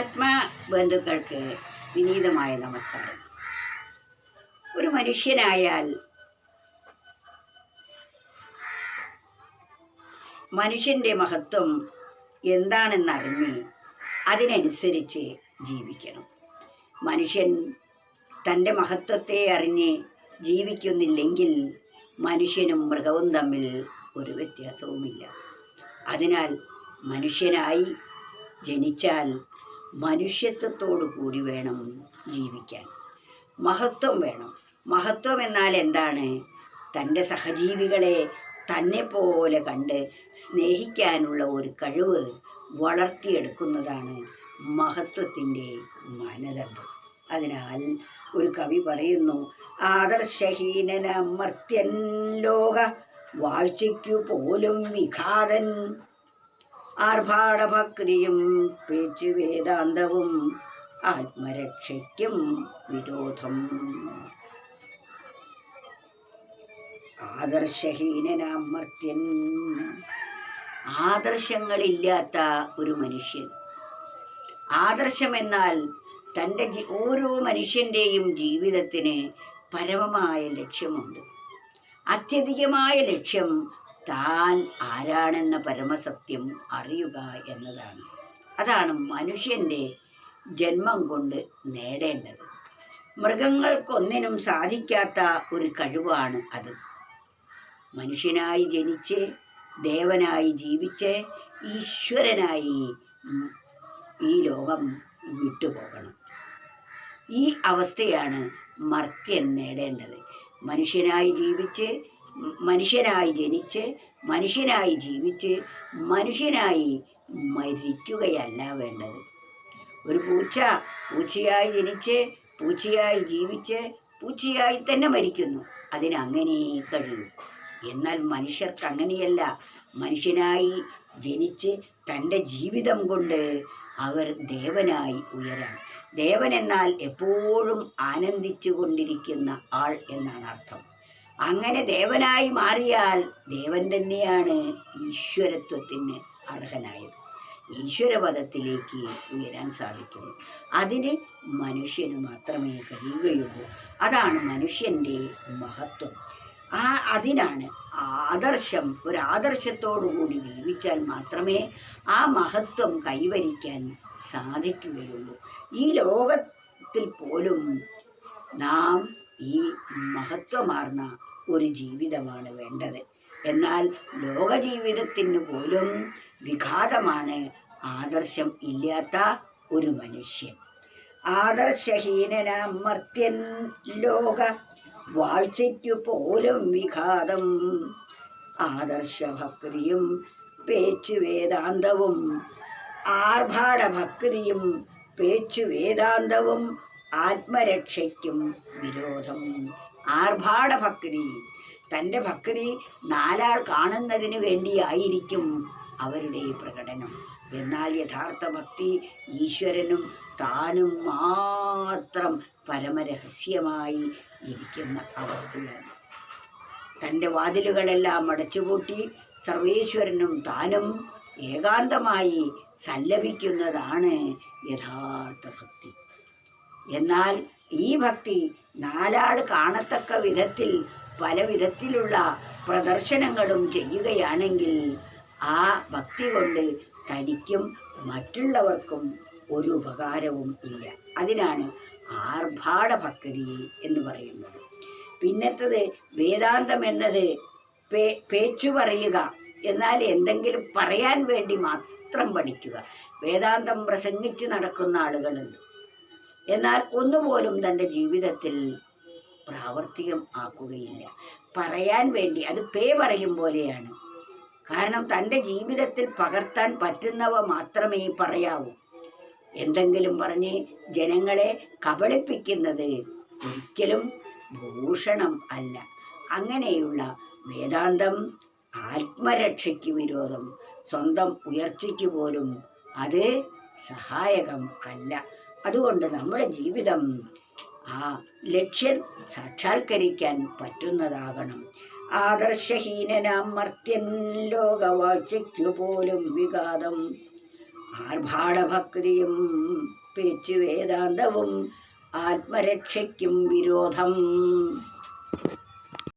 ആത്മാ ബന്ധുക്കൾക്ക് വിനീതമായ നമസ്കാരം. ഒരു മനുഷ്യനായാൽ മനുഷ്യന്റെ മഹത്വം എന്താണെന്നറിഞ്ഞ് അതിനനുസരിച്ച് ജീവിക്കണം. മനുഷ്യൻ തന്റെ മഹത്വത്തെ അറിഞ്ഞ് ജീവിക്കുന്നില്ലെങ്കിൽ മനുഷ്യനും മൃഗവും തമ്മിൽ ഒരു വ്യത്യാസവുമില്ല. അതിനാൽ മനുഷ്യനായി ജനിച്ചാൽ മനുഷ്യത്വത്തോടു കൂടി വേണം ജീവിക്കാൻ. മഹത്വം വേണം. മഹത്വം എന്നാൽ എന്താണ്? തന്റെ സഹജീവികളെ തന്നെ പോലെ കണ്ട് സ്നേഹിക്കാനുള്ള ഒരു കഴിവ് വളർത്തിയെടുക്കുന്നതാണ് മഹത്വത്തിന്റെ മാനദണ്ഡം. അതിനാൽ ഒരു കവി പറയുന്നു ആദർശഹീനനമർത്യൻ ലോക വാഴ്ചയ്ക്കു പോലും വിഘാതൻ ആർഭാടഭക്തിയും പേച്ചു വേദാന്തവും ആത്മരക്ഷയ്ക്കും വിരോധം. ആദർശഹീനനാമർത്യൻ. ആദർശങ്ങളില്ലാത്ത ഒരു മനുഷ്യൻ. ആദർശമെന്നാൽ തന്റെ ഓരോ മനുഷ്യന്റെയും ജീവിതത്തിന് പരമമായ ലക്ഷ്യമുണ്ട്. അത്യധികമായ ലക്ഷ്യം താൻ ആരാണെന്ന പരമസത്യം അറിയുക എന്നതാണ്. അതാണ് മനുഷ്യന്റെ ജന്മം കൊണ്ട് നേടേണ്ടത്. മൃഗങ്ങൾക്കൊന്നിനും സാധിക്കാത്ത ഒരു കഴിവാണ് അത്. മനുഷ്യനായി ജനിച്ച് ദേവനായി ജീവിച്ച് ഈശ്വരനായി ഈ ലോകം വിട്ടുപോകണം. ഈ അവസ്ഥയാണ് മർത്യൻ നേടേണ്ടത്. മനുഷ്യനായി ജീവിച്ച് മനുഷ്യനായി ജനിച്ച് മനുഷ്യനായി ജീവിച്ച് മനുഷ്യനായി മരിക്കുകയല്ല വേണ്ടത്. ഒരു പൂച്ച പൂച്ചയായി ജനിച്ച് പൂച്ചയായി ജീവിച്ച് പൂച്ചയായി തന്നെ മരിക്കുന്നു. അതിനങ്ങനെ കഴിയും. എന്നാൽ മനുഷ്യർക്ക് അങ്ങനെയല്ല മനുഷ്യനായി ജനിച്ച് തന്റെ ജീവിതം കൊണ്ട് അവർ ദേവനായി ഉയരാം. ദേവൻ എന്നാൽ എപ്പോഴും ആനന്ദിച്ചു കൊണ്ടിരിക്കുന്ന ആൾ എന്നാണ് അർത്ഥം. അങ്ങനെ ദേവനായി മാറിയാൽ ദേവൻ തന്നെയാണ് ഈശ്വരത്വത്തിന് അർഹനായത്. ഈശ്വരപദത്തിലേക്ക് ഉയരാൻ സാധിക്കുന്നു. അതിന് മനുഷ്യന് മാത്രമേ കഴിയുകയുള്ളൂ. അതാണ് മനുഷ്യന്റെ മഹത്വം. ആ അതിനാണ് ആദർശം ഒരു ആദർശത്തോടു കൂടി ജീവിച്ചാൽ മാത്രമേ ആ മഹത്വം കൈവരിക്കാൻ സാധിക്കുകയുള്ളൂ. ഈ ലോകത്തിൽ പോലും നാം ഈ മഹത്വമാർന്ന ഒരു ജീവിതമാണ് വേണ്ടത്. എന്നാൽ ലോക ജീവിതത്തിന് പോലും വിഘാതമാണ് ആദർശം ഇല്ലാത്ത ഒരു മനുഷ്യൻ. ആദർശഹീനനാമർത്യൻ ലോക വാഴ്ചയ്ക്കു പോലും വിഘാതം. ആദർശഭക്തിയും പേച്ചു വേദാന്തവും ആർഭാടഭക്തിയും പേച്ചു വേദാന്തവും ആത്മരക്ഷയ്ക്കും വിരോധം. ആർഭാടഭക്തി. തന്റെ ഭക്തി നാലാൾ കാണുന്നതിന് വേണ്ടിയായിരിക്കും അവരുടെ ഈ പ്രകടനം. എന്നാൽ യഥാർത്ഥ ഭക്തി ഈശ്വരനും താനും മാത്രം പരമരഹസ്യമായി ഇരിക്കുന്ന അവസ്ഥയാണ്. തന്റെ വാതിലുകളെല്ലാം അടച്ചുപൂട്ടി സർവേശ്വരനും താനും ഏകാന്തമായി സല്ലപിക്കുന്നതാണ് യഥാർത്ഥ ഭക്തി. എന്നാൽ ഈ ഭക്തി നാലാൾ കാണത്തക്ക വിധത്തിൽ പല വിധത്തിലുള്ള പ്രദർശനങ്ങളും ചെയ്യുകയാണെങ്കിൽ ആ ഭക്തി കൊണ്ട് തനിക്കും മറ്റുള്ളവർക്കും ഒരു ഉപകാരവും ഇല്ല. അതിനാണ് ആർഭാട ഭക്തി എന്ന് പറയുന്നത്. പിന്നത്തത് വേദാന്തം എന്നത് പേ പേച്ചു പറയുക. എന്നാൽ എന്തെങ്കിലും പറയാൻ വേണ്ടി മാത്രം പഠിക്കുക. വേദാന്തം പ്രസംഗിച്ച് നടക്കുന്ന ആളുകളുണ്ട്. എന്നാൽ ഒന്നുപോലും തന്റെ ജീവിതത്തിൽ പ്രാവർത്തികം ആക്കുകയില്ല. പറയാൻ വേണ്ടി അത് പേ പറയും പോലെയാണ്. കാരണം തന്റെ ജീവിതത്തിൽ പകർത്താൻ പറ്റുന്നവ മാത്രമേ പറയാവൂ. എന്തെങ്കിലും പറഞ്ഞ് ജനങ്ങളെ കബളിപ്പിക്കുന്നത് ഒരിക്കലും ഭൂഷണം അല്ല. അങ്ങനെയുള്ള വേദാന്തം ആത്മരക്ഷയ്ക്ക് വിരോധം സ്വന്തം ഉയർച്ചയ്ക്ക് പോലും അത് സഹായകം അല്ല. അതുകൊണ്ട് നമ്മുടെ ജീവിതം ആ ലക്ഷ്യം സാക്ഷാത്കരിക്കാൻ പറ്റുന്നതാകണം. ആദർശഹീനനാം മർത്യൻ ലോകവാഴ്ചയ്ക്കു പോലും വിഘാതം. ആർഭാടഭക്തിയും പേച്ചു വേദാന്തവും ആത്മരക്ഷയ്ക്കും വിരോധം.